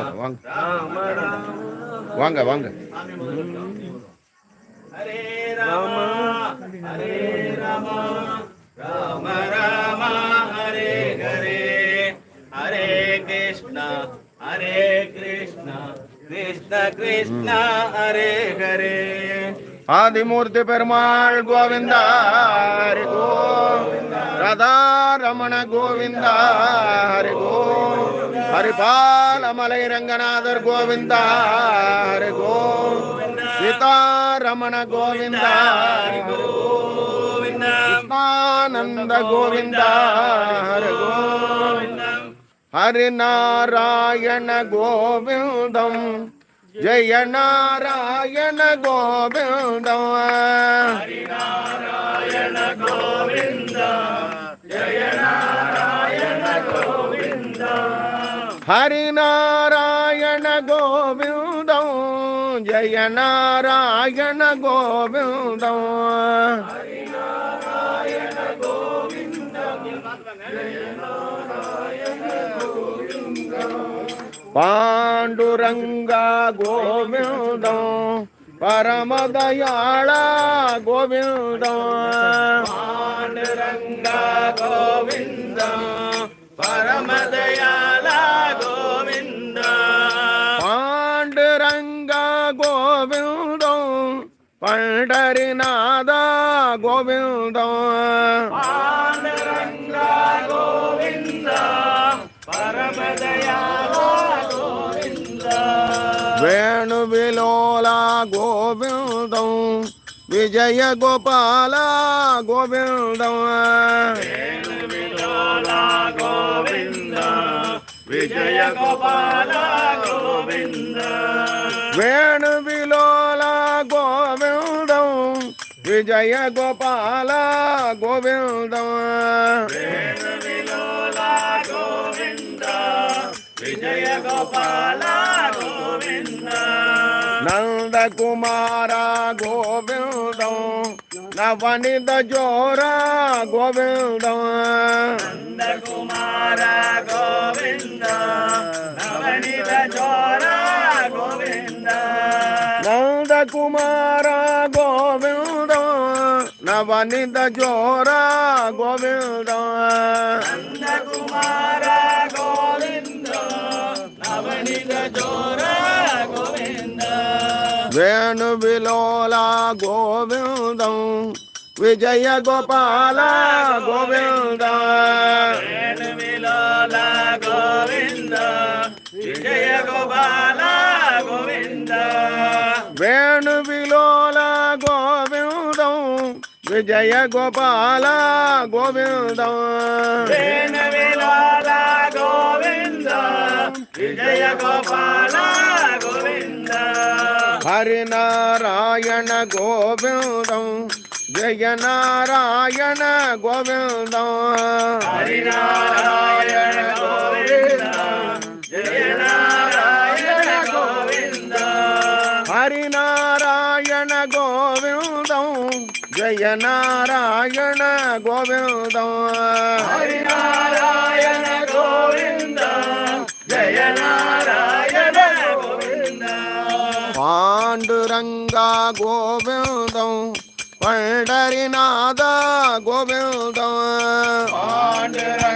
அவ்வளோ வாங்க. வாங்க வாங்க. ஹரே ராம ஹரே ராம ராம ராம ஹரே ஹரே ஹரே கிருஷ்ணா ஹரே கிருஷ்ணா கிருஷ்ண கிருஷ்ணா ஹரே ஹரே ஆதிமூர்த்தி பெருமாள் கோவிந்தா ஹரி கோவிந்த. ராதா ரமண கோவிந்தா ஹரி கோ ஹரிபால மலை ரங்கநாதர் கோவிந்தா ஹரி கோ சீதாரமண கோவிந்தா ஹரி கோவிந்தா கிருஷ்ணானந்த கோவிந்தா ஹரி கோவிந்த ஹரிநாராயண கோவிந்தம் ஜெய நாராயண கோவிந்தம் ஹரிநாராயண கோவிந்தம் ஜய நாராயண கோவிந்தம். பாண்டுரங்கா கோவிந்தம் பரமதயாள கோவிந்தம். பாண்டுரங்கா கோவிந்தம். పండరినాథ గోవిందం? వేణు విలోల గోవిందం? విజయ గోపాల గోవిందం? విజయ గోపాల గోవింద? వేణు విజయ గోపాల గోవింద విజయ గోపాల గోవింద నంద కుమార గోవిందం నవనిత జోర గోవిందం గోపానిత జోరా గోవింద కుమార గోవింద నవనిత జోరా గోవింద వేణు విలోల గోవిందం విజయ గోపాల గోవింద గోవింద విజయ గోపాల గోవింద వేణు విలోల విజయ గోపాల గోవిందం వేణ విలాల గోవింద విజయ గోపాల గోవింద హరినారాయణ గోవిందం జయ నారాయణ గోవిందం హరినారాయణ గోవింద జయ నారాయణ గోవింద హరినారాయణ ஜெய நாராயண கோவிந்தம் ஹரிநாராயண கோவிந்தா. ஜெய நாராயண கோவிந்தா. பாண்டுரங்கா கோவிந்தம் பண்டரிநாத கோவிந்தம் பாண்டுரங்கா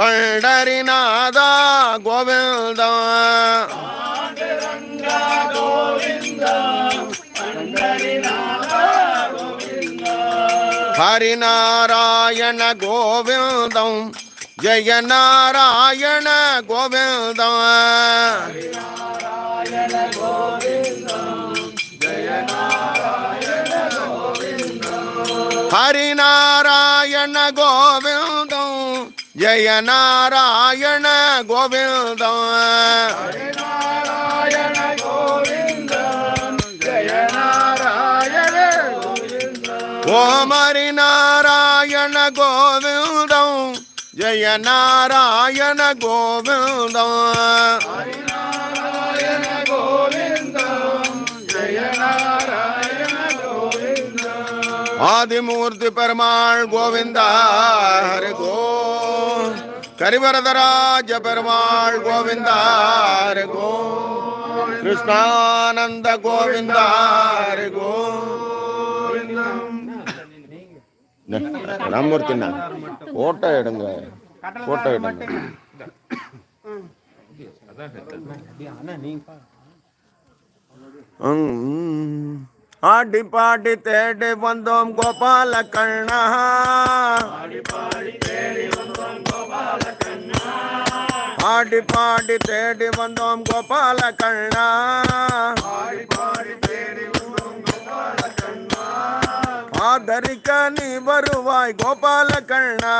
பண்டரிநாதா கோவிந்தா. ஹரிநாராயண கோவிந்தம் ஜெய நாராயண கோவிந்தம் ஹரிநாராயண கோவிந்தம் ஜய நாராயண கோவிந்தம் நாராயண கோவிந்தா. ஜெய நாராயண கோவிந்தா ஓமரி நாராயண கோவிந்தம். ஜய நாராயண கோவிந்தம். நாராயண கோவிந்தம். ஜய நாராயண ஆதிமூர்த்தி பெருமாள் கோவிந்தா ஹரி கோ கரிவரதராஜ பெருமாள் கோவிந்தா ஹரி கோ கிருஷ்ணானந்த கோவிந்தா ஹரி கோ ராமூர்த்திண்ணா போட்டோ எடுங்க. போட்டோ எடுங்க. ம். ஆடி பாடி தேடி வந்தோம் கோபால கண்ணா ஆடி பாடி தேடி வந்தோம் கோபால கண்ணா ஆதரிக்க நீ வருவாய் கோபால கண்ணா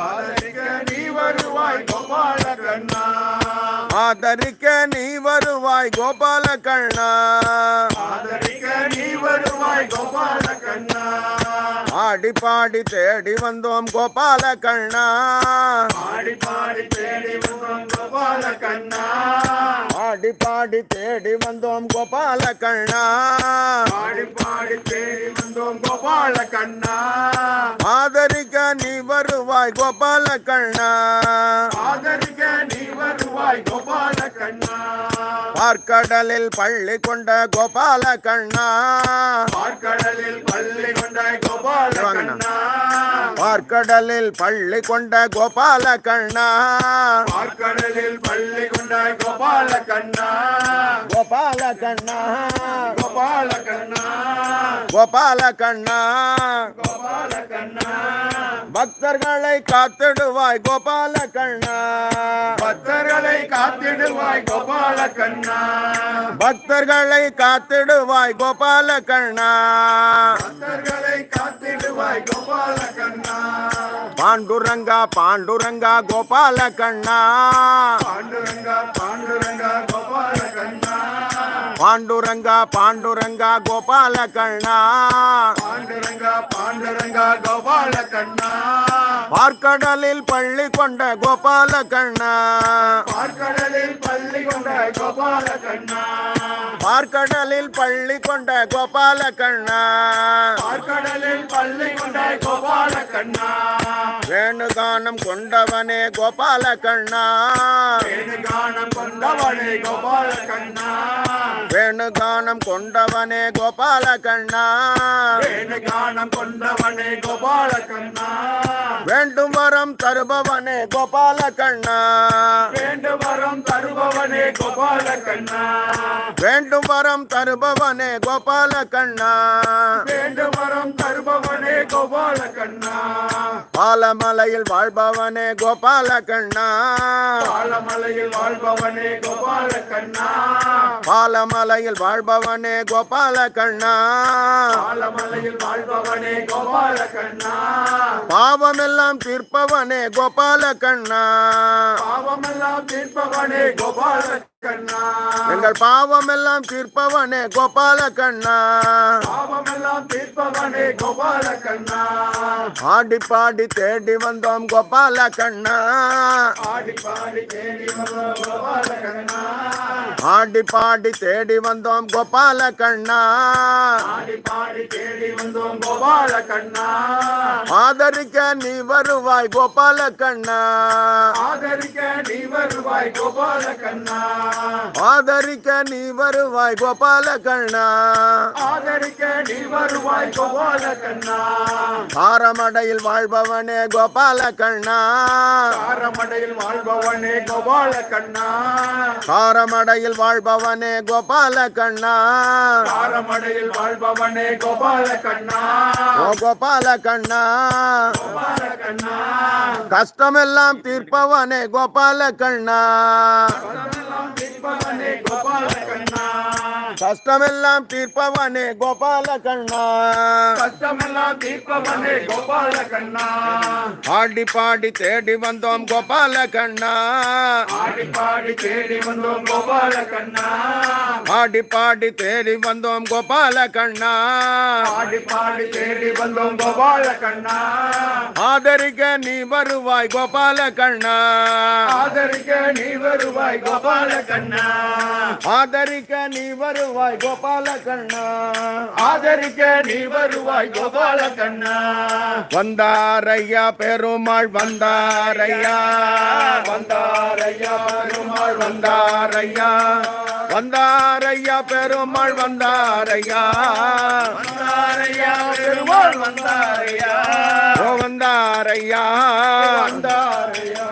ஆதரிக்க நீ வருவாய் கோபால கண்ணா ஆதரிக்க நீ வருவாய் கோபால கண்ணா ஆதரிக்க நீ வருவாய் ஆடி பாடி தேடி வந்தோம் கோபால கண்ணா. ஆடி பாடி தேடி வந்தோம் கோபால கண்ணா. ஆடி பாடி தேடி வந்தோம் கோபால கண்ணா. ஆடி பாடி தேடி வந்தோம் கோபால கண்ணா. ஆதரிக்க நீ வருவாய் கோபால கண்ணா. ஆதரிக்க நீ வருவாய் கோபால கண்ணா. பார்க்கடலில் பள்ளி கொண்ட கோபால கண்ணா. பார்க்கடலில் பள்ளி கொண்டாய் கோபால கண்ணா பார்க்கடலில் பள்ளி கொண்ட கோபால கண்ணா பார்க்கடலில் பள்ளி கொண்டாய் கோபால கண்ணா கோபால கண்ணா கோபால கண்ணா கோபால கண்ணா கோபால கண்ணா பக்தர்களை காத்திடுவாய் கோபால கண்ணா காத்திடுவாய் கோபால கண்ணா. பக்தர்களை காத்திடுவாய் கோபால கண்ணா. பக்தர்களை காத்திடுவாய் கோபால கண்ணா. பாண்டுரங்கா பாண்டுரங்கா கோபால கண்ணா. பாண்டுரங்கா பாண்டுரங்கா கோபால கண்ணா. பாண்டுரங்கா பாண்டுரங்கா கோபால கண்ணா. பாண்டுரங்கா பாண்டுரங்கா பார்க்கடலில் பள்ளி கொண்ட கோபால கண்ணா பார்க்கடலில் பள்ளி கொண்டாய் கோபால கண்ணா பார்க்கடலில் பள்ளி கொண்ட கோபால கண்ணா பார்க்கடலில் பள்ளி கொண்டாய் கோபால கண்ணா வேணுகானம் கொண்டவனே கோபால கண்ணா வேணுகானம் கொண்டவனே கோபால கண்ணா வேணுகானம் கொண்டவனே கோபால கண்ணா வேணுகானம் கொண்டவனே கோபால கண்ணா வேண்டும் வரம் தருபவனே கோபால கண்ணா வேண்டும் வரம் தருபவனே கோபால கண்ணா வேண்டும் வரம் தருபவனே கோபால கண்ணா வேண்டும் வரம் தருபவனே கோபால கண்ணா பாலமலையில் வாழ்பவனே கோபால கண்ணா பாலமலையில் வாழ்பவனே கோபால கண்ணா பாலமலையில் வாழ்பவனே கோபால கண்ணா பாலமலையில் வாழ்பவனே கோபால கண்ணா பாவமெல்லாம் தீர்ப்பவனே கோபால கண்ணா பாவமெல்லாம் தீர்ப்பவனே கோபால கண்ணா எங்கள் பாவமெல்லாம் தீர்ப்பவனே கோபால கண்ணா பாவமெல்லாம் தீர்ப்பவனே கோபால கண்ணா ஆடி பாடி தேடி வந்தோம் கோபால கண்ணா ஆடி பாடி தேடி வந்த கோபால கண்ணா ஆடி பாடி தேடி வந்தோம் கோபால கண்ணா ஆடி பாடி தேடி வந்தோம் கோபால கண்ணா ஆதரிக்க நீ வருவாய் கோபால கண்ணா ஆதரிக்க நீ வருவாய் கோபால கண்ணா ஆதரிக்க நீ வருவாய் கோபால கண்ணா ஆதரிக்க நீ வருவாய் கோபால கண்ணா ஆரமடையில் வாழ்பவனே கோபால கண்ணா காரமடையில் வாழ்பவனே கோபால கண்ணா ஆரமடையில் வாழ்பவனே கோபால கண்ணா காரமடையில் வாழ்பவனே கோபால கண்ணா ஓ கோபால கண்ணா கோபால கண்ணா கஷ்டமெல்லாம் தீர்ப்பவனே கோபால கண்ணா கஷ்டமெல்லாம் தீர்ப்பவனே கோபால கண்ணா கஷ்டமெல்லாம் தீர்ப்பவனே கோபால கண்ணா கஷ்டமெல்லாம் தீர்ப்பவனே கோபால கண்ணா ஆடி பாடி தேடி வந்தோம் கோபால கண்ணா ஆடி பாடி தேடி வந்தோம் கோபால கண்ணா ஆடி பாடி தேடி வந்தோம் கோபால கண்ணா ஆடி பாடி தேடி வந்தோம் கோபால கண்ணா ஆதரிக்க நீ வருவாய் கோபால கண்ணா ஆதரிக்க நீ வருவாய் கோபால கண்ணா ஆதரிக்க நீ வருவாய் கோபால கண்ணா ஆதரிக்க நீ வருவாய் கோபால கண்ணா வந்தாரையா பெருமாள் வந்தாரையா. வந்தாரையா பெருமாள் வந்தாரையா. வந்தாரையா பெருமாள் வந்தாரையா. வந்தாரையா பெருமாள் வந்தாரையா. வந்தாரையா. வந்தாரையா.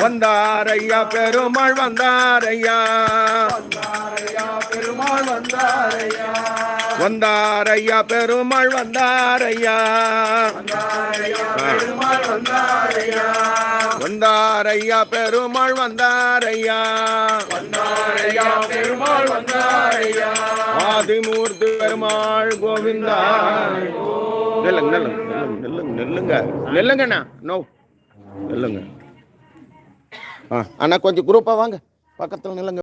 வந்தாரையா பெருமாள் வந்தாரையா. வந்தாரையா பெருமாள் வந்தாரையா? வந்தாரையா பெருமாள் வந்தாரையா? வந்தாரையா பெருமாள் வந்தாரையா பெருமாள் ஆதிமூர்த்தி பெருமாள் கோவிந்தா. நெல்லுங்க நெல்லுங்க நில்லுங்க நில்லுங்க நில்லுங்கண்ணா நோ நில்லுங்க. ஆ அண்ணா கொஞ்சம் குரூப்பாக வாங்க. பக்கத்தில் நில்லுங்க.